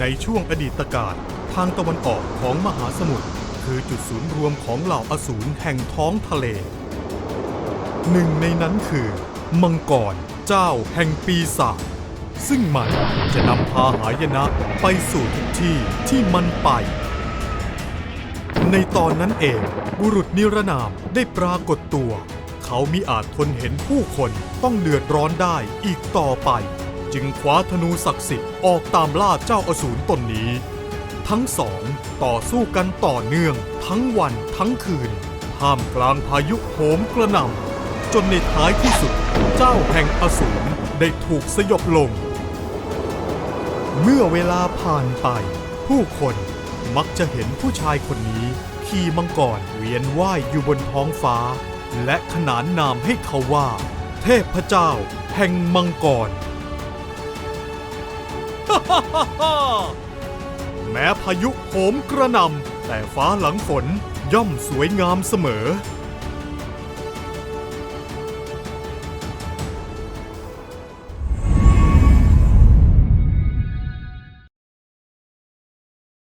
ในช่วงอดีตการทางตะวันออกของมหาสมุทรคือจุดศูนย์รวมของเหล่าอสูรแห่งท้องทะเล หนึ่งในนั้นคือ มังกรเจ้าแห่งปีศาจซึ่งมันจะนำพาหายนะไปสู่ทุกที่ที่มันไป ในตอนนั้นเองบุรุษนิรนามได้ปรากฏตัว เขามิอาจทนเห็นผู้คนต้องเดือดร้อนได้อีกต่อไป จึงคว้าธนูศักดิ์สิทธิ์ออกตามล่าเจ้าอสูรตนนี้ ทั้งสองต่อสู้กันต่อเนื่องทั้งวันทั้งคืนท่ามกลางพายุโหมกระหน่ำจนในท้ายที่สุดเจ้าแห่งอสูรได้ถูกสยบลง เมื่อเวลาผ่านไป ผู้คนมักจะเห็นผู้ชายคนนี้ขี่มังกรเวียนว่ายอยู่บนท้องฟ้า และขนานนามให้เขาว่า เทพเจ้าแห่งมังกร แม้พายุโหมกระหน่ำแต่ฟ้าหลังฝนย่อมสวยงามเสมอ